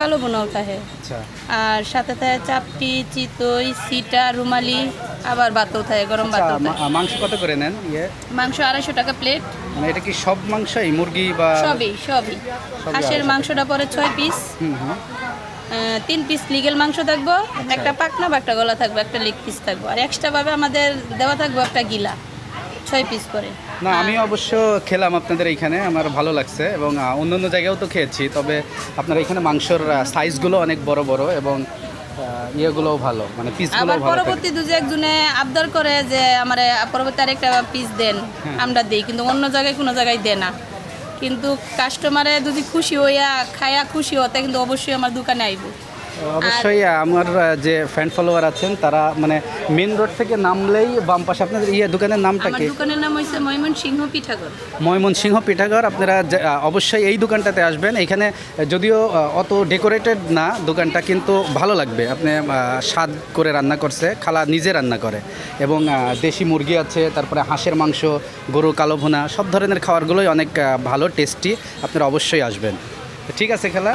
কালো থাকে আচ্ছা। আর সাথে থাকে চাপটি চিতই সিটা রুমালি আবার বাতও থাকে গরম আচ্ছা বাতও মাংস কত করে নেন ইয়ে? মাংস আড়াইশো টাকা প্লেট। মানে এটা কি সব মাংসই মুরগি বা সবই সবই। হাঁসের মাংসটা পরে ছয় পিস। তিন পিস লিগেল মাংস থাকব আচ্ছা। একটা পাকনা বা একটা গলা থাকবে একটা লেগ পিস থাকব। আর এক্সট্রাভাবে আমাদের দেওয়া থাকব একটা গিলা। ছয় পিস করে না আমি অবশ্য খেলাম আপনাদের এইখানে আমার ভালো লাগছে এবং আহ, অন্য অন্য জায়গায়ও তো খেয়েছি তবে আপনার এখানে মাংসর সাইজগুলো অনেক বড় বড় এবং ইয়েগুলোও ভালো মানে পিসগুলো ভালো। পরবর্তী দুজে একজনে আবদার করে যে আমার পরবর্তী আরেকটা পিস দেন হ্যাঁ। আমরা দিই কিন্তু অন্য জায়গায় কোনো জায়গায় দেয় না কিন্তু কাস্টমারে যদি খুশি হইয়া খায়া খুশি হতে কিন্তু অবশ্যই আমার দোকানে আইব অবশ্যই আমার যে ফ্যান ফলোয়ার আছেন তারা মানে মেন রোড থেকে নামলেই বাম পাশে আপনাদের ইয়ে দোকানের নামটা কি? দোকানের নাম হয়েছে ময়মন সিংহ পিঠাগর ময়মনসিংহ পিঠাঘর আপনারা অবশ্যই এই দোকানটাতে আসবেন। এখানে যদিও অত ডেকোরেটেড না দোকানটা কিন্তু ভালো লাগবে। আপনি স্বাদ করে রান্না করছে খালা নিজে রান্না করে। এবং দেশি মুরগি আছে তারপরে হাঁসের মাংস গরু কালো ভুনা সব ধরনের খাবারগুলোই অনেক ভালো টেস্টি আপনারা অবশ্যই আসবেন। ঠিক আছে খেলা?